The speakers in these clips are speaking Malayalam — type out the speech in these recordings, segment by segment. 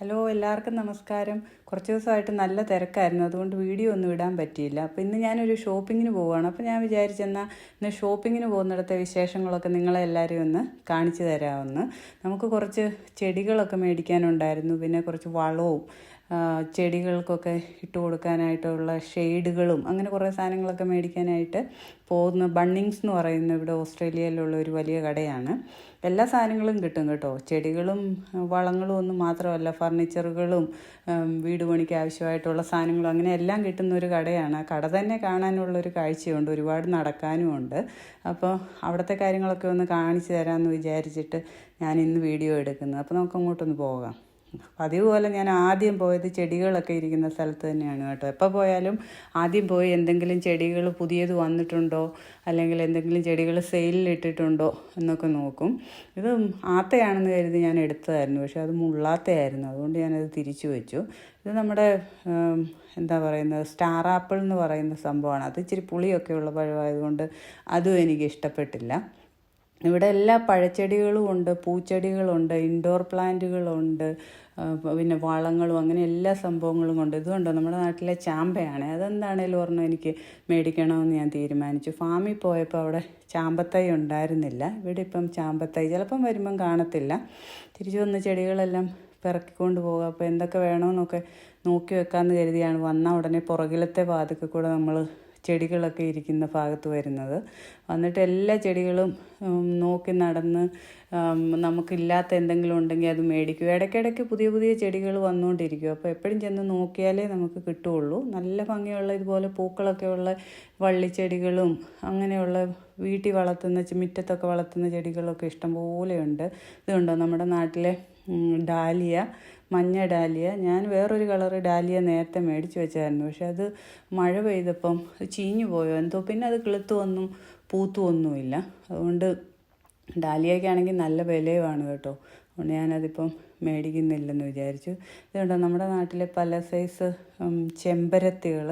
ഹലോ എല്ലാവർക്കും നമസ്കാരം. കുറച്ച് ദിവസമായിട്ട് നല്ല തിരക്കായിരുന്നു. അതുകൊണ്ട് വീഡിയോ ഒന്നും ഇടാൻ പറ്റിയില്ല. അപ്പോൾ ഇന്ന് ഞാനൊരു ഷോപ്പിങ്ങിന് പോവുകയാണ് അപ്പോൾ ഞാൻ വിചാരിച്ചെന്നാൽ ഇന്ന് ഷോപ്പിങ്ങിന് പോകുന്നിടത്തെ വിശേഷങ്ങളൊക്കെ നിങ്ങളെ എല്ലാവരെയും ഒന്ന് കാണിച്ചു തരാമെന്ന്. നമുക്ക് കുറച്ച് ചെടികളൊക്കെ മേടിക്കാനുണ്ടായിരുന്നു. പിന്നെ കുറച്ച് വളവും ചെടികൾക്കൊക്കെ ഇട്ട് കൊടുക്കാനായിട്ടുള്ള ഷെയ്ഡുകളും അങ്ങനെ കുറേ സാധനങ്ങളൊക്കെ മേടിക്കാനായിട്ട് പോകുന്ന ബണ്ണിങ്സ് എന്ന് പറയുന്ന ഇവിടെ ഓസ്ട്രേലിയയിലുള്ള ഒരു വലിയ കടയാണ്. എല്ലാ സാധനങ്ങളും കിട്ടും കേട്ടോ. ചെടികളും വളങ്ങളും ഒന്നും മാത്രമല്ല ഫർണിച്ചറുകളും വീട് പണിക്ക് ആവശ്യമായിട്ടുള്ള സാധനങ്ങളും അങ്ങനെ എല്ലാം കിട്ടുന്ന ഒരു കടയാണ്. ആ കട തന്നെ കാണാനുള്ള ഒരു കാഴ്ചയുണ്ട്. ഒരുപാട് നടക്കാനും ഉണ്ട്. അപ്പോൾ അവിടുത്തെ കാര്യങ്ങളൊക്കെ ഒന്ന് കാണിച്ചു തരാമെന്ന് വിചാരിച്ചിട്ട് ഞാൻ ഇന്ന് വീഡിയോ എടുക്കുന്നത് അപ്പോൾ നമുക്ക് അങ്ങോട്ടൊന്ന് പോകാം. പതിവ് പോലെ ഞാൻ ആദ്യം പോയത് ചെടികളൊക്കെ ഇരിക്കുന്ന സ്ഥലത്ത് തന്നെയാണ് കേട്ടോ. എപ്പോൾ പോയാലും ആദ്യം പോയി എന്തെങ്കിലും ചെടികൾ പുതിയത് വന്നിട്ടുണ്ടോ? അല്ലെങ്കിൽ എന്തെങ്കിലും ചെടികൾ സെയിലിൽ ഇട്ടിട്ടുണ്ടോ? എന്നൊക്കെ നോക്കും. ഇത് ആത്തയാണെന്ന് കരുതി ഞാൻ എടുത്തതായിരുന്നു. പക്ഷെ അത് മുള്ളാത്തയായിരുന്നു. അതുകൊണ്ട് ഞാനത് തിരിച്ചു വെച്ചു. ഇത് നമ്മുടെ എന്താ പറയുന്നത്? സ്റ്റാർ ആപ്പിൾ എന്ന് പറയുന്ന സംഭവമാണ്. അത് ഇച്ചിരി പുളിയൊക്കെ ഉള്ള പഴമായതുകൊണ്ട് അതും എനിക്ക് ഇഷ്ടപ്പെട്ടില്ല. ഇവിടെ എല്ലാ പഴച്ചെടികളും ഉണ്ട് പൂച്ചെടികളുണ്ട് ഇൻഡോർ പ്ലാന്റുകളുണ്ട് പിന്നെ വളങ്ങളും അങ്ങനെ എല്ലാ സംഭവങ്ങളും ഉണ്ട് ഇതുകൊണ്ടോ നമ്മുടെ നാട്ടിലെ ചാമ്പയാണ്. അതെന്താണേലും ഒരെണ്ണം എനിക്ക് മേടിക്കണമെന്ന് ഞാൻ തീരുമാനിച്ചു. ഫാമിൽ പോയപ്പോൾ അവിടെ ചാമ്പത്തൈ ഉണ്ടായിരുന്നില്ല. ഇവിടെ ഇപ്പം ചാമ്പത്തൈ ചിലപ്പം വരുമ്പം കാണത്തില്ല. തിരിച്ചു വന്ന് ചെടികളെല്ലാം പിറക്കിക്കൊണ്ട് പോകുക അപ്പോൾ എന്തൊക്കെ വേണമെന്നൊക്കെ നോക്കി വെക്കാമെന്ന് കരുതിയാണ്. വന്ന ഉടനെ പുറകിലത്തെ വാതിക്കൽ കൂടെ നമ്മൾ ചെടികളൊക്കെ ഇരിക്കുന്ന ഭാഗത്ത് വരുന്നത്. വന്നിട്ട് എല്ലാ ചെടികളും നോക്കി നടന്ന് നമുക്കില്ലാത്ത എന്തെങ്കിലും ഉണ്ടെങ്കിൽ അത് മേടിക്കും. ഇടയ്ക്കിടയ്ക്ക് പുതിയ പുതിയ ചെടികൾ വന്നുകൊണ്ടിരിക്കും. അപ്പോൾ എപ്പോഴും ചെന്ന് നോക്കിയാലേ നമുക്ക് കിട്ടുകയുള്ളൂ. നല്ല ഭംഗിയുള്ള ഇതുപോലെ പൂക്കളൊക്കെ ഉള്ള വള്ളിച്ചെടികളും അങ്ങനെയുള്ള വീട്ടിൽ വളർത്തുന്ന മുറ്റത്തൊക്കെ വളർത്തുന്ന ചെടികളൊക്കെ ഇഷ്ടംപോലെയുണ്ട് ഇതുണ്ടോ നമ്മുടെ നാട്ടിലെ ഡാലിയ മഞ്ഞ ഡാലിയ. ഞാൻ വേറൊരു കളറ് ഡാലിയ നേരത്തെ മേടിച്ച് വെച്ചായിരുന്നു. പക്ഷെ അത് മഴ പെയ്തപ്പം ചീഞ്ഞു പോയോ? എന്തോ പിന്നെ അത് കിളുത്തു ഒന്നും പൂത്തു ഒന്നുമില്ല അതുകൊണ്ട് ഡാലിയയ്ക്കാണെങ്കിൽ നല്ല വിലയുമാണ് കേട്ടോ. അതുകൊണ്ട് ഞാനതിപ്പം മേടിക്കുന്നില്ലെന്ന് വിചാരിച്ചു. ഇതുകൊണ്ട് നമ്മുടെ നാട്ടിലെ പല സൈസ് ചെമ്പരത്തികൾ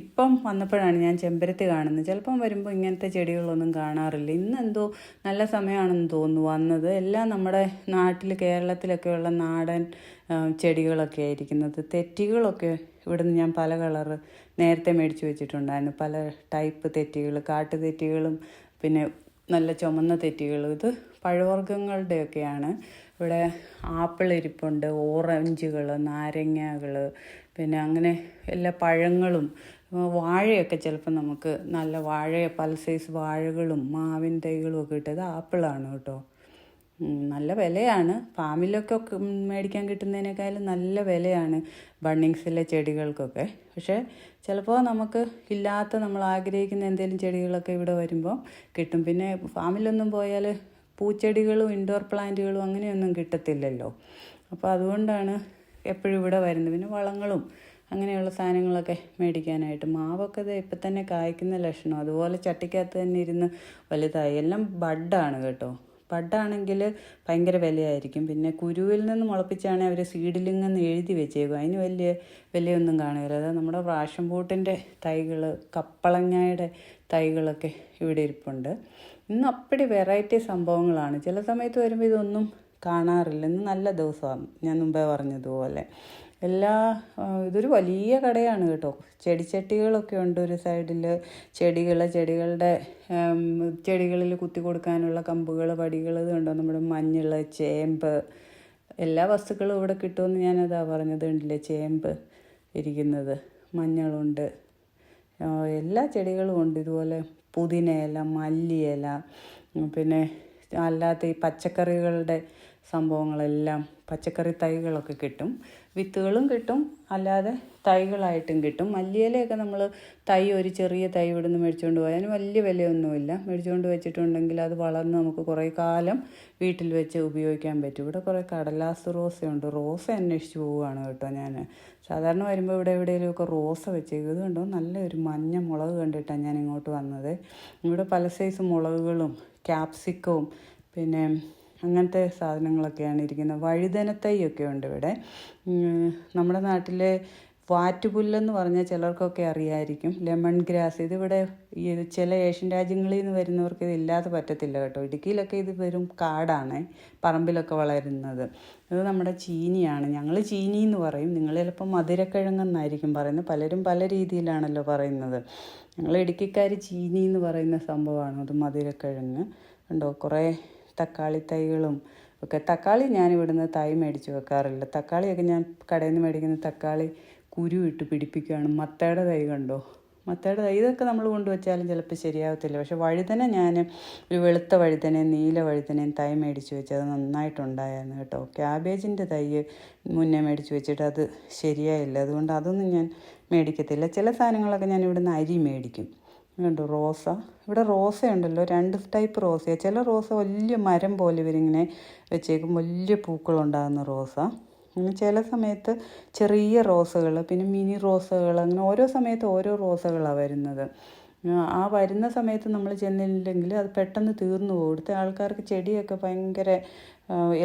ഇപ്പം വന്നപ്പോഴാണ് ഞാൻ ചെമ്പരത്തി കാണുന്നത്. ചിലപ്പം വരുമ്പോൾ ഇങ്ങനത്തെ ചെടികളൊന്നും കാണാറില്ല. ഇന്ന് എന്തോ നല്ല സമയമാണെന്ന് തോന്നുന്നു. വന്നത് എല്ലാം നമ്മുടെ നാട്ടിൽ കേരളത്തിലൊക്കെയുള്ള നാടൻ ചെടികളൊക്കെ ആയിരിക്കുന്നത്. തെറ്റികളൊക്കെ ഇവിടുന്ന് ഞാൻ പല കളറ് നേരത്തെ മേടിച്ച് വെച്ചിട്ടുണ്ടായിരുന്നു. പല ടൈപ്പ് തെറ്റികൾ കാട്ടു തെറ്റികളും പിന്നെ നല്ല ചുമന്ന തെറ്റികൾ. ഇത് പഴവർഗങ്ങളുടെയൊക്കെയാണ്. ഇവിടെ ആപ്പിൾ ഇരിപ്പുണ്ട് ഓറഞ്ചുകൾ നാരങ്ങകൾ പിന്നെ അങ്ങനെ എല്ലാ പഴങ്ങളും. വാഴയൊക്കെ ചിലപ്പോൾ നമുക്ക് നല്ല വാഴ പല സൈസ് വാഴകളും മാവിൻ തൈകളും ഒക്കെ ഇട്ടത് ആപ്പിളാണ് കേട്ടോ. നല്ല വിലയാണ്. ഫാമിലൊക്കെ മേടിക്കാൻ കിട്ടുന്നതിനേക്കാളും നല്ല വിലയാണ് ബണ്ണിങ്സിലെ ചെടികൾക്കൊക്കെ. പക്ഷേ ചിലപ്പോൾ നമുക്ക് ഇല്ലാത്ത നമ്മൾ ആഗ്രഹിക്കുന്ന എന്തെങ്കിലും ചെടികളൊക്കെ ഇവിടെ വരുമ്പോൾ കിട്ടും. പിന്നെ ഫാമിലൊന്നും പോയാൽ പൂച്ചെടികളും ഇൻഡോർ പ്ലാന്റുകളും അങ്ങനെയൊന്നും കിട്ടത്തില്ലല്ലോ. അപ്പോൾ അതുകൊണ്ടാണ് എപ്പോഴും ഇവിടെ വരുന്നത്. പിന്നെ വളങ്ങളും അങ്ങനെയുള്ള സാധനങ്ങളൊക്കെ മേടിക്കാനായിട്ട്. മാവൊക്കെ ഇത് ഇപ്പം തന്നെ കായ്ക്കുന്ന ലക്ഷണം. അതുപോലെ ചട്ടിക്കകത്ത് തന്നെ ഇരുന്ന് വലുതായി. എല്ലാം ബഡാണ് കേട്ടോ. ബഡാണെങ്കിൽ ഭയങ്കര വിലയായിരിക്കും. പിന്നെ കുരുവിൽ നിന്ന് മുളപ്പിച്ചാണെങ്കിൽ അവർ സീഡിലിങ്ങെന്ന് എഴുതി വെച്ചേക്കും. അതിന് വലിയ വിലയൊന്നും കാണുകയില്ല. അതായത് നമ്മുടെ റാഷൻ ബോട്ടിന്റെ തൈകൾ കപ്പളങ്ങയുടെ തൈകളൊക്കെ ഇവിടെ ഇരിപ്പുണ്ട്. ഇന്ന് അപ്പടി വെറൈറ്റി സംഭവങ്ങളാണ്. ചില സമയത്ത് വരുമ്പോൾ ഇതൊന്നും കാണാറില്ല. ഇന്ന് നല്ല ദിവസമാണ്. ഞാൻ മുമ്പേ പറഞ്ഞതുപോലെ. എല്ലാ ഇതൊരു വലിയ കടയാണ് കേട്ടോ. ചെടിച്ചട്ടികളൊക്കെ ഉണ്ട് ഒരു സൈഡിൽ. ചെടികൾ ചെടികളുടെ ചെടികളിൽ കുത്തി കൊടുക്കാനുള്ള കമ്പുകൾ വടികൾ ഇതുണ്ടോ നമ്മുടെ മഞ്ഞൾ ചേമ്പ് എല്ലാ വസ്തുക്കളും ഇവിടെ കിട്ടുമെന്ന് ഞാനതാ പറഞ്ഞത് ഉണ്ടല്ലേ ചേമ്പ് ഇരിക്കുന്നത്. മഞ്ഞളുണ്ട്. എല്ലാ ചെടികളും ഉണ്ട്. ഇതുപോലെ പുതിനയില മല്ലിയില പിന്നെ അല്ലാത്ത ഈ പച്ചക്കറികളുടെ സംഭവങ്ങളെല്ലാം പച്ചക്കറി തൈകളൊക്കെ കിട്ടും. വിത്തുകളും കിട്ടും അല്ലാതെ തൈകളായിട്ടും കിട്ടും. മല്ലിയിലയൊക്കെ നമ്മൾ തൈ ഒരു ചെറിയ തൈ ഇവിടെ നിന്ന് മേടിച്ചുകൊണ്ട് പോയാൽ വലിയ വിലയൊന്നുമില്ല. മേടിച്ചുകൊണ്ട് വെച്ചിട്ടുണ്ടെങ്കിൽ അത് വളർന്ന് നമുക്ക് കുറേ കാലം വീട്ടിൽ വെച്ച് ഉപയോഗിക്കാൻ പറ്റും. ഇവിടെ കുറേ കടലാസ് റോസയുണ്ട്. റോസ അന്വേഷിച്ച് പോവുകയാണ് കേട്ടോ ഞാൻ സാധാരണ വരുമ്പോൾ ഇവിടെ എവിടെയെങ്കിലുമൊക്കെ റോസ വെച്ചേക്കും. ഇത് കണ്ടോ നല്ലൊരു മഞ്ഞ മുളക് കണ്ടിട്ടാണ് ഞാൻ ഇങ്ങോട്ട് വന്നത്. ഇവിടെ പല സൈസ് മുളകുകളും ക്യാപ്സിക്കവും പിന്നെ അങ്ങനത്തെ സാധനങ്ങളൊക്കെയാണ് ഇരിക്കുന്നത്. വഴുതനത്തൈയൊക്കെ ഉണ്ട് ഇവിടെ നമ്മുടെ നാട്ടിലെ വാറ്റുപുല്ലെന്ന് പറഞ്ഞാൽ ചിലർക്കൊക്കെ അറിയായിരിക്കും. Lemon grass. ഇതിവിടെ ചില ഏഷ്യൻ രാജ്യങ്ങളിൽ നിന്ന് വരുന്നവർക്ക് ഇത് ഇല്ലാതെ പറ്റത്തില്ല കേട്ടോ. ഇടുക്കിയിലൊക്കെ ഇത് വെറും കാടാണ് പറമ്പിലൊക്കെ വളരുന്നത്. ഇത് നമ്മുടെ ചീനിയാണ്. ഞങ്ങൾ ചീനി എന്ന് പറയും. നിങ്ങൾ ചിലപ്പോൾ മധുരക്കിഴങ്ങെന്നായിരിക്കും പറയുന്നത്. പലരും പല രീതിയിലാണല്ലോ പറയുന്നത്. ഞങ്ങൾ ഇടുക്കിക്കാർ ചീനി എന്ന് പറയുന്ന സംഭവമാണ്. അത് മധുരക്കിഴങ്ങ്. കണ്ടോ? കുറേ തക്കാളി തൈകളും ഒക്കെ. തക്കാളി ഞാൻ ഇവിടുന്ന് തൈ മേടിച്ച് വെക്കാറില്ല. തക്കാളിയൊക്കെ ഞാൻ കടയിൽ നിന്ന് മേടിക്കുന്ന തക്കാളി കുരു ഇട്ട് പിടിപ്പിക്കുകയാണ് മത്തയുടെ തൈ കണ്ടോ? മത്തയുടെ തൈ. ഇതൊക്കെ നമ്മൾ കൊണ്ടുവച്ചാലും ചിലപ്പോൾ ശരിയാവത്തില്ല. പക്ഷേ വഴുതന ഞാൻ ഒരു വെളുത്ത വഴുതനയും നീല വഴുതനയും തൈ മേടിച്ച് വെച്ച് അത് നന്നായിട്ടുണ്ടായിരുന്നു കേട്ടോ. ക്യാബേജിന്റെ തൈ മുന്നേ മേടിച്ച് വെച്ചിട്ട് അത് ശരിയായില്ല. അതുകൊണ്ട് അതൊന്നും ഞാൻ മേടിക്കത്തില്ല. ചില സാധനങ്ങളൊക്കെ ഞാൻ ഇവിടുന്ന് അരി മേടിക്കും. കണ്ടോ റോസ. ഇവിടെ റോസ ഉണ്ടല്ലോ രണ്ട് ടൈപ്പ് റോസയാണ് ചില റോസ വലിയ മരം പോലെ ഇവരിങ്ങനെ വെച്ചേക്കും. വലിയ പൂക്കളുണ്ടാകുന്ന റോസ. അങ്ങനെ ചില സമയത്ത് ചെറിയ റോസകൾ പിന്നെ മിനി റോസകൾ അങ്ങനെ ഓരോ സമയത്ത് ഓരോ റോസകളാണ് വരുന്നത്. ആ വരുന്ന സമയത്ത് നമ്മൾ ചെന്നില്ലെങ്കിൽ അത് പെട്ടെന്ന് തീർന്നു പോകും. ഇവിടുത്തെ ആൾക്കാർക്ക് ചെടിയൊക്കെ ഭയങ്കര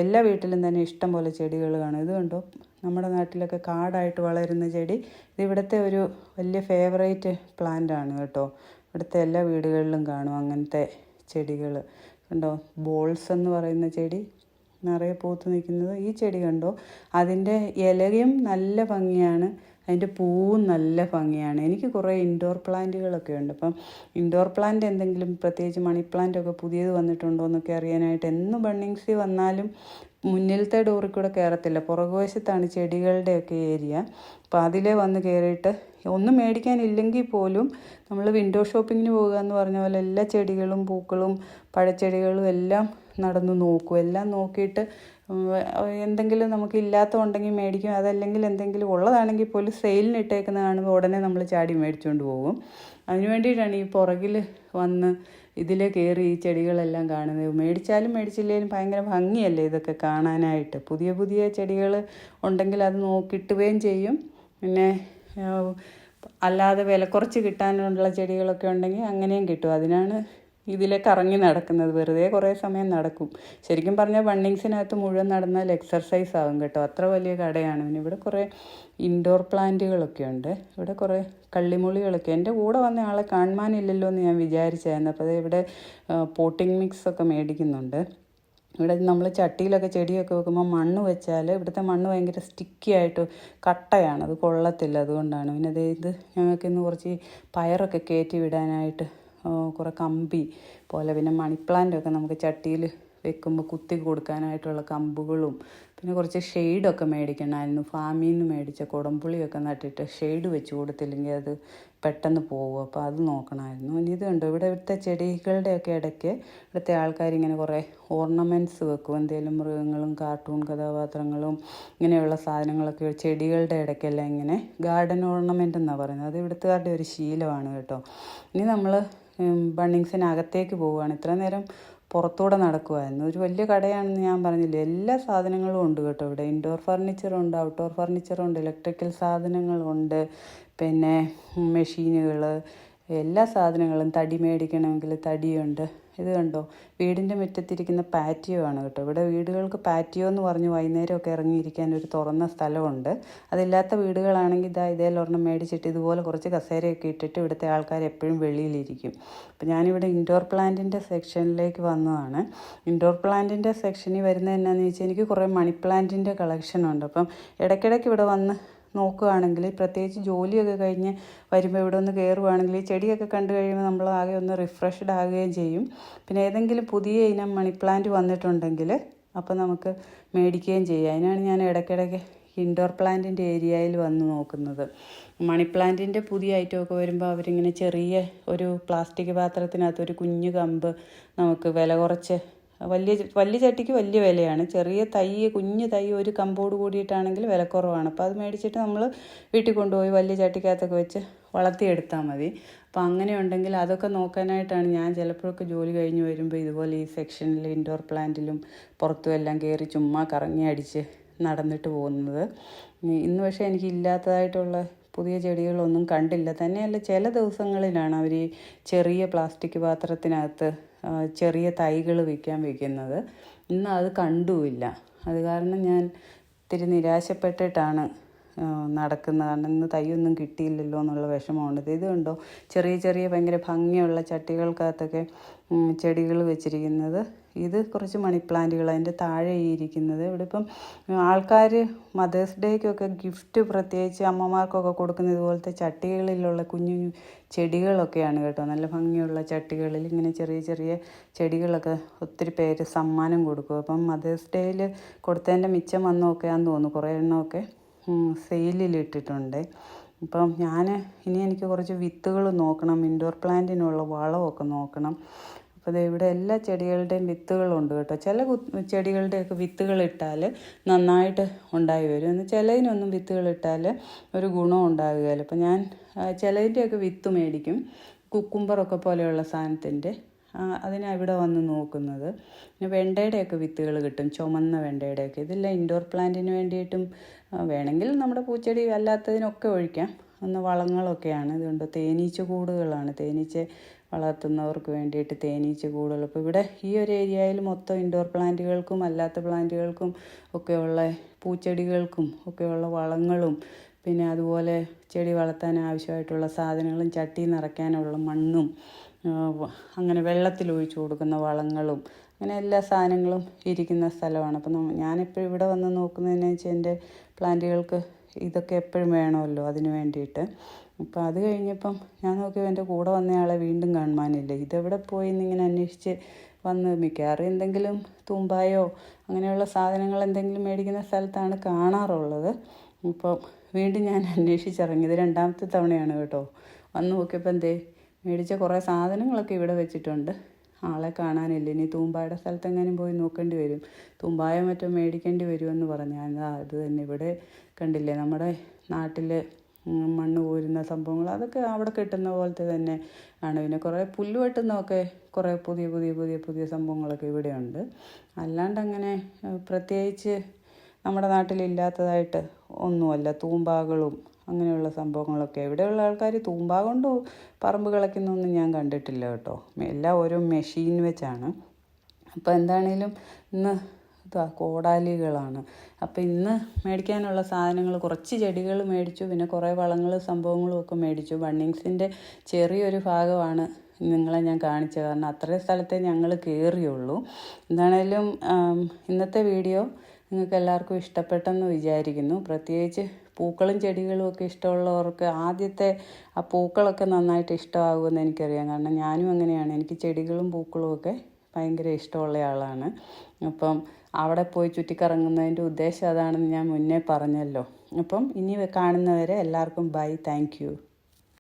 എല്ലാ വീട്ടിലും തന്നെ ഇഷ്ടം പോലെ ചെടികൾ കാണും. ഇത് കണ്ടോ? നമ്മുടെ നാട്ടിലൊക്കെ കാടായിട്ട് വളരുന്ന ചെടി. ഇത് ഇവിടുത്തെ ഒരു വലിയ ഫേവറേറ്റ് പ്ലാന്റ് ആണ് കേട്ടോ. ഇവിടുത്തെ എല്ലാ വീടുകളിലും കാണും അങ്ങനത്തെ ചെടികൾ കണ്ടോ? ബോൾസ് എന്ന് പറയുന്ന ചെടി. നിറയെ പൂത്ത് നിൽക്കുന്നത് ഈ ചെടി കണ്ടോ? അതിന്റെ ഇലയും നല്ല ഭംഗിയാണ്. അതിന്റെ പൂവും നല്ല ഭംഗിയാണ്. എനിക്ക് കുറേ ഇൻഡോർ പ്ലാന്റുകളൊക്കെ ഉണ്ട്. അപ്പം ഇൻഡോർ പ്ലാന്റ് എന്തെങ്കിലും പ്രത്യേകിച്ച് മണി പ്ലാന്റ് ഒക്കെ പുതിയത് വന്നിട്ടുണ്ടോ എന്നൊക്കെ അറിയാനായിട്ട് എന്ന് ബണ്ണിങ്സി വന്നാലും മുന്നിലത്തെ ഡോറിൽ കൂടെ കയറത്തില്ല. പുറകുവശത്താണ് ചെടികളുടെയൊക്കെ ഏരിയ. അപ്പോൾ അതിലേ വന്ന് കയറിയിട്ട് ഒന്നും മേടിക്കാനില്ലെങ്കിൽ പോലും നമ്മൾ വിൻഡോ ഷോപ്പിങ്ങിന് പോകുക എന്ന് പറഞ്ഞ പോലെ എല്ലാ ചെടികളും പൂക്കളും പഴച്ചെടികളും എല്ലാം നടന്നു നോക്കും. എല്ലാം നോക്കിയിട്ട് എന്തെങ്കിലും നമുക്ക് ഇല്ലാത്ത ഉണ്ടെങ്കിൽ മേടിക്കും. അതല്ലെങ്കിൽ എന്തെങ്കിലും ഉള്ളതാണെങ്കിൽ പോലും സെയിലിന് ഇട്ടേക്കുന്ന കാണുമ്പോൾ ഉടനെ നമ്മൾ ചാടി മേടിച്ചുകൊണ്ട് പോകും. അതിന് വേണ്ടിയിട്ടാണ് ഈ പുറകിൽ വന്ന് ഇതിലെ കയറി ഈ ചെടികളെല്ലാം കാണുന്നത്. മേടിച്ചാലും മേടിച്ചില്ലെങ്കിലും ഭയങ്കര ഭംഗിയല്ലേ ഇതൊക്കെ കാണാനായിട്ട്? പുതിയ പുതിയ ചെടികൾ ഉണ്ടെങ്കിൽ അത് നോക്കിട്ടുകയും ചെയ്യും. പിന്നെ അല്ലാതെ വില കുറച്ച് കിട്ടാനുള്ള ചെടികളൊക്കെ ഉണ്ടെങ്കിൽ അങ്ങനെയും കിട്ടും. അതിനാണ് ഇതിലെ കറങ്ങി നടക്കുന്നത്. വെറുതെ കുറേ സമയം നടക്കും. ശരിക്കും പറഞ്ഞാൽ ബണ്ണിങ്സിനകത്ത് മുഴുവൻ നടന്നാൽ എക്സർസൈസ് ആകും കേട്ടോ. അത്ര വലിയ കടയാണ്. പിന്നെ ഇവിടെ കുറേ ഇൻഡോർ പ്ലാന്റുകളൊക്കെ ഉണ്ട്. ഇവിടെ കുറേ കള്ളിമുളികളൊക്കെ എന്റെ കൂടെ വന്ന ആളെ കാണുവാനില്ലല്ലോ എന്ന് ഞാൻ വിചാരിച്ചായിരുന്നു അപ്പോൾ ഇവിടെ പോട്ടിംഗ് മിക്സ് ഒക്കെ മേടിക്കുന്നുണ്ട്. ഇവിടെ നമ്മൾ ചട്ടിയിലൊക്കെ ചെടിയൊക്കെ വെക്കുമ്പോൾ മണ്ണ് വെച്ചാൽ ഇവിടുത്തെ മണ്ണ് ഭയങ്കര സ്റ്റിക്കി ആയിട്ട് കട്ടയാണ് അത് കൊള്ളത്തില്ല അതുകൊണ്ടാണ്. പിന്നെ അതായത് ഇത് ഞങ്ങൾക്ക് ഇന്ന് കുറച്ച് പയറൊക്കെ കയറ്റി വിടാനായിട്ട് കുറേ കമ്പി പോലെ പിന്നെ മണിപ്ലാന്റൊക്കെ നമുക്ക് ചട്ടിയിൽ വെക്കുമ്പോൾ കുത്തി കൊടുക്കാനായിട്ടുള്ള കമ്പുകളും പിന്നെ കുറച്ച് ഷെയ്ഡൊക്കെ മേടിക്കണമായിരുന്നു ഫാമിൽ നിന്ന് മേടിച്ച കുടംപുളിയൊക്കെ നട്ടിട്ട് ഷെയ്ഡ് വെച്ച് കൊടുത്തില്ലെങ്കിൽ അത് പെട്ടെന്ന് പോകും അപ്പോൾ അത് നോക്കണമായിരുന്നു. ഇനി ഇത് കണ്ടോ? ഇവിടെ ഇവിടുത്തെ ചെടികളുടെയൊക്കെ ഇടയ്ക്ക് ഇവിടുത്തെ ആൾക്കാരിങ്ങനെ കുറേ ഓർണമെന്റ്സ് വെക്കും. എന്തെങ്കിലും മൃഗങ്ങളും കാർട്ടൂൺ കഥാപാത്രങ്ങളും ഇങ്ങനെയുള്ള സാധനങ്ങളൊക്കെ ചെടികളുടെ ഇടയ്ക്കെല്ലാം ഇങ്ങനെ ഗാർഡൻ ഓർണമെന്റ് എന്നാണ് പറയുന്നത്. അത് ഇവിടുത്തുകാരുടെ ഒരു ശീലമാണ് കേട്ടോ. ഇനി നമ്മൾ ബണ്ണിങ്സിനകത്തേക്ക് പോവുകയാണ്. ഇത്ര നേരം പുറത്തൂടെ നടക്കുമായിരുന്നു ഒരു വലിയ കടയാണെന്ന് ഞാൻ പറഞ്ഞില്ല? എല്ലാ സാധനങ്ങളും ഉണ്ട് കേട്ടോ ഇവിടെ. ഇൻഡോർ ഫർണിച്ചറുണ്ട് ഔട്ട്ഡോർ ഫർണിച്ചറുണ്ട് ഇലക്ട്രിക്കൽ സാധനങ്ങളുണ്ട് പിന്നെ മെഷീനുകൾ എല്ലാ സാധനങ്ങളും തടി മേടിക്കണമെങ്കിൽ തടിയുണ്ട്. ഇത് കണ്ടോ? വീടിന്റെ മുറ്റത്തിരിക്കുന്ന പാറ്റിയോ ആണ് കേട്ടോ. ഇവിടെ വീടുകൾക്ക് പാറ്റിയോ എന്ന് പറഞ്ഞ് വൈകുന്നേരമൊക്കെ ഇറങ്ങിയിരിക്കാൻ ഒരു തുറന്ന സ്ഥലമുണ്ട്. അതില്ലാത്ത വീടുകളാണെങ്കിൽ ഇതാ ഇതേലൊരെണ്ണം മേടിച്ചിട്ട് ഇതുപോലെ കുറച്ച് കസേരയൊക്കെ ഇട്ടിട്ട് ഇവിടുത്തെ ആൾക്കാർ എപ്പോഴും വെളിയിലിരിക്കും. അപ്പം ഞാനിവിടെ ഇൻഡോർ പ്ലാന്റിന്റെ സെക്ഷനിലേക്ക് വന്നതാണ്. ഇൻഡോർ പ്ലാന്റിന്റെ സെക്ഷനിൽ വരുന്നത് എന്നാന്ന് ചോദിച്ചാൽ എനിക്ക് കുറേ മണി പ്ലാന്റിന്റെ കളക്ഷൻ ഉണ്ട്. അപ്പം ഇടയ്ക്കിടയ്ക്ക് ഇവിടെ വന്ന് നോക്കുകയാണെങ്കിൽ പ്രത്യേകിച്ച് ജോലിയൊക്കെ കഴിഞ്ഞ് വരുമ്പോൾ ഇവിടെ ഒന്ന് കയറുകയാണെങ്കിൽ ചെടിയൊക്കെ കണ്ടു കഴിയുമ്പോൾ നമ്മൾ ആകെ ഒന്ന് റിഫ്രഷ്ഡ് ആകുകയും ചെയ്യും. പിന്നെ ഏതെങ്കിലും പുതിയ ഇനം മണി പ്ലാന്റ് വന്നിട്ടുണ്ടെങ്കിൽ അപ്പോൾ നമുക്ക് മേടിക്കുകയും ചെയ്യാം. അതിനാണ് ഞാൻ ഇടയ്ക്കിടയ്ക്ക് ഇൻഡോർ പ്ലാന്റിന്റെ ഏരിയയിൽ വന്ന് നോക്കുന്നത്. മണി പ്ലാന്റിന്റെ പുതിയ ഐറ്റമൊക്കെ വരുമ്പോൾ അവരിങ്ങനെ ചെറിയ ഒരു പ്ലാസ്റ്റിക് പാത്രത്തിനകത്ത് ഒരു കുഞ്ഞു കമ്പ് നമുക്ക് വില കുറച്ച് വലിയ വലിയ ചട്ടിക്ക് വലിയ വിലയാണ്. ചെറിയ തൈ കുഞ്ഞു തൈ ഒരു കമ്പോട് കൂടിയിട്ടാണെങ്കിൽ വിലക്കുറവാണ് അപ്പോൾ അത് മേടിച്ചിട്ട് നമ്മൾ വീട്ടിൽ കൊണ്ടുപോയി വലിയ ചട്ടിക്കകത്തൊക്കെ വെച്ച് വളർത്തിയെടുത്താൽ മതി. അപ്പോൾ അങ്ങനെ ഉണ്ടെങ്കിൽ അതൊക്കെ നോക്കാനായിട്ടാണ് ഞാൻ ചിലപ്പോഴൊക്കെ ജോലി കഴിഞ്ഞ് വരുമ്പോൾ ഇതുപോലെ ഈ സെക്ഷനിൽ ഇൻഡോർ പ്ലാന്റിലും പുറത്തും എല്ലാം കയറി ചുമ്മാ കറങ്ങി അടിച്ച് നടന്നിട്ട് പോകുന്നത്. ഇന്ന് പക്ഷേ എനിക്ക് ഇല്ലാത്തതായിട്ടുള്ള പുതിയ ചെടികളൊന്നും കണ്ടില്ല. തന്നെയല്ല ചില ദിവസങ്ങളിലാണ് അവർ ഈ ചെറിയ പ്ലാസ്റ്റിക് പാത്രത്തിനകത്ത് ചെറിയ തൈകൾ വിൽക്കാൻ വയ്ക്കുന്നത് ഇന്ന് അത് കണ്ടുമില്ല. അത് കാരണം ഞാൻ ഇത്തിരി നിരാശപ്പെട്ടിട്ടാണ് നടക്കുന്നത്. കാരണം ഇന്ന് തൈയൊന്നും കിട്ടിയില്ലല്ലോ എന്നുള്ള വിഷമമുണ്ട്. ഇത് ചെറിയ ചെറിയ ഭയങ്കര ഭംഗിയുള്ള ചട്ടികൾക്കകത്തൊക്കെ ചെടികൾ വെച്ചിരിക്കുന്നത്. ഇത് കുറച്ച് മണി പ്ലാന്റുകൾ അതിന്റെ താഴെ ഇരിക്കുന്നത്. ഇവിടെ ഇപ്പം ആൾക്കാർ മദേഴ്സ് ഡേക്കൊക്കെ ഗിഫ്റ്റ് പ്രത്യേകിച്ച് അമ്മമാർക്കൊക്കെ കൊടുക്കുന്ന ഇതുപോലത്തെ ചട്ടികളിലുള്ള കുഞ്ഞു ചെടികളൊക്കെയാണ് കേട്ടോ. നല്ല ഭംഗിയുള്ള ചട്ടികളിൽ ഇങ്ങനെ ചെറിയ ചെറിയ ചെടികളൊക്കെ ഒത്തിരി പേര് സമ്മാനം കൊടുക്കും. അപ്പം മദേഴ്സ് ഡേയിൽ കൊടുത്തതിന്റെ മിച്ചം വന്നൊക്കെയാന്ന് തോന്നുന്നു. കുറേ എണ്ണമൊക്കെ സെയിലിൽ ഇട്ടിട്ടുണ്ട്. അപ്പം ഞാൻ ഇനി എനിക്ക് കുറച്ച് വിത്തുകൾ നോക്കണം. ഇൻഡോർ പ്ലാന്റിനുള്ള വളമൊക്കെ നോക്കണം. അപ്പോൾ ഇവിടെ എല്ലാ ചെടികളുടെയും വിത്തുകളുണ്ട് കേട്ടോ. ചില ചെടികളുടെയൊക്കെ വിത്തുകൾ ഇട്ടാൽ നന്നായിട്ട് ഉണ്ടായി വരും. എന്നാൽ ചിലതിനൊന്നും വിത്തുകൾ ഇട്ടാൽ ഒരു ഗുണം ഉണ്ടാകുകയില്ല. അപ്പോൾ ഞാൻ ചിലതിന്റെയൊക്കെ വിത്ത് മേടിക്കും. കുക്കുംബറൊക്കെ പോലെയുള്ള സാധനത്തിന്റെ അതിനാണ് ഇവിടെ വന്ന് നോക്കുന്നത്. പിന്നെ വെണ്ടയുടെയൊക്കെ വിത്തുകൾ കിട്ടും. ചുമന്ന വെണ്ടയുടെയൊക്കെ. ഇതെല്ലാം ഇൻഡോർ പ്ലാന്റിന് വേണ്ടിയിട്ടും വേണമെങ്കിൽ നമ്മുടെ പൂച്ചെടി അല്ലാത്തതിനൊക്കെ ഒഴിക്കാം. ഒന്ന് വളങ്ങളൊക്കെയാണ്. ഇതുകൊണ്ട് തേനീച്ച കൂടുകളാണ്. തേനീച്ച വളർത്തുന്നവർക്ക് വേണ്ടിയിട്ട് തേനീച്ച കൂടുകൾ. ഇപ്പോൾ ഇവിടെ ഈ ഒരു ഏരിയയിൽ മൊത്തം ഇൻഡോർ പ്ലാന്റുകൾക്കും അല്ലാത്ത പ്ലാന്റുകൾക്കും ഒക്കെയുള്ള പൂച്ചെടികൾക്കും ഒക്കെയുള്ള വളങ്ങളും പിന്നെ അതുപോലെ ചെടി വളർത്താൻ ആവശ്യമായിട്ടുള്ള സാധനങ്ങളും ചട്ടി നിറയ്ക്കാനുള്ള മണ്ണും അങ്ങനെ വെള്ളത്തിൽ ഒഴിച്ചു കൊടുക്കുന്ന വളങ്ങളും അങ്ങനെ എല്ലാ സാധനങ്ങളും ഇരിക്കുന്ന സ്ഥലമാണ്. അപ്പം ഞാനിപ്പോൾ ഇവിടെ വന്ന് നോക്കുന്നതെന്ന് വെച്ചാൽ എന്റെ പ്ലാന്റുകൾക്ക് ഇതൊക്കെ എപ്പോഴും വേണമല്ലോ അതിന് വേണ്ടിയിട്ട്. അപ്പോൾ അത് കഴിഞ്ഞപ്പം ഞാൻ നോക്കിയപ്പോൾ എന്റെ കൂടെ വന്നയാളെ വീണ്ടും കാണുവാനില്ല ഇതെവിടെ പോയി എന്നിങ്ങനെ അന്വേഷിച്ച് വന്ന് മിക്കവാറും എന്തെങ്കിലും തുമ്പായോ അങ്ങനെയുള്ള സാധനങ്ങൾ എന്തെങ്കിലും മേടിക്കുന്ന സ്ഥലത്താണ് കാണാറുള്ളത്. അപ്പോൾ വീണ്ടും ഞാൻ അന്വേഷിച്ചിറങ്ങിയത് രണ്ടാമത്തെ തവണയാണ് കേട്ടോ. വന്ന് നോക്കിയപ്പോൾ എന്തേ മേടിച്ച കുറേ സാധനങ്ങളൊക്കെ ഇവിടെ വെച്ചിട്ടുണ്ട്. ആളെ കാണാനില്ല. ഇനി തൂമ്പായുടെ സ്ഥലത്തെങ്ങാനും പോയി നോക്കേണ്ടി വരും. തൂമ്പായ മറ്റോ മേടിക്കേണ്ടി വരുമെന്ന് പറഞ്ഞു. ഞാൻ ആ അത് തന്നെ ഇവിടെ കണ്ടില്ലേ? നമ്മുടെ നാട്ടിൽ മണ്ണ് ഊരുന്ന സംഭവങ്ങൾ അതൊക്കെ അവിടെ കിട്ടുന്ന പോലത്തെ തന്നെ ആണ്. പിന്നെ കുറേ പുല്ല് വെട്ടുന്നതൊക്കെ കുറേ പുതിയ പുതിയ പുതിയ പുതിയ സംഭവങ്ങളൊക്കെ ഇവിടെയുണ്ട്. അല്ലാണ്ട് അങ്ങനെ പ്രത്യേകിച്ച് നമ്മുടെ നാട്ടിലില്ലാത്തതായിട്ട് ഒന്നുമല്ല. തൂമ്പാകളും അങ്ങനെയുള്ള സംഭവങ്ങളൊക്കെ. ഇവിടെയുള്ള ആൾക്കാർ തൂമ്പ കൊണ്ട് പറമ്പ് കിളയ്ക്കുന്നൊന്നും ഞാൻ കണ്ടിട്ടില്ല കേട്ടോ. എല്ലാം ഓരോ മെഷീൻ വെച്ചാണ്. അപ്പോൾ എന്താണേലും ഇന്ന് ഇതാ കോടാലികളാണ്. അപ്പോൾ ഇന്ന് മേടിക്കാനുള്ള സാധനങ്ങൾ കുറച്ച് ചെടികൾ മേടിച്ചു. പിന്നെ കുറേ വളങ്ങൾ സംഭവങ്ങളും ഒക്കെ മേടിച്ചു. ബണ്ണിങ്സിന്റെ ചെറിയൊരു ഭാഗമാണ് നിങ്ങളെ ഞാൻ കാണിച്ചത്. കാരണം അത്രയും സ്ഥലത്തെ ഞങ്ങൾ കയറിയുള്ളൂ എന്താണേലും ഇന്നത്തെ വീഡിയോ നിങ്ങൾക്ക് എല്ലാവർക്കും ഇഷ്ടപ്പെട്ടെന്ന് വിചാരിക്കുന്നു. പ്രത്യേകിച്ച് പൂക്കളും ചെടികളും ഒക്കെ ഇഷ്ടമുള്ളവർക്ക് ആദ്യത്തെ ആ പൂക്കളൊക്കെ നന്നായിട്ട് ഇഷ്ടമാകുമെന്ന് എനിക്കറിയാം. കാരണം ഞാനും അങ്ങനെയാണ്. എനിക്ക് ചെടികളും പൂക്കളും ഒക്കെ ഭയങ്കര ഇഷ്ടമുള്ള ആളാണ്. അപ്പം അവിടെ പോയി ചുറ്റിക്കറങ്ങുന്നതിന്റെ ഉദ്ദേശം അതാണെന്ന് ഞാൻ മുന്നേ പറഞ്ഞല്ലോ. അപ്പം ഇനി കാണുന്നവരെ എല്ലാവർക്കും ബൈ. താങ്ക്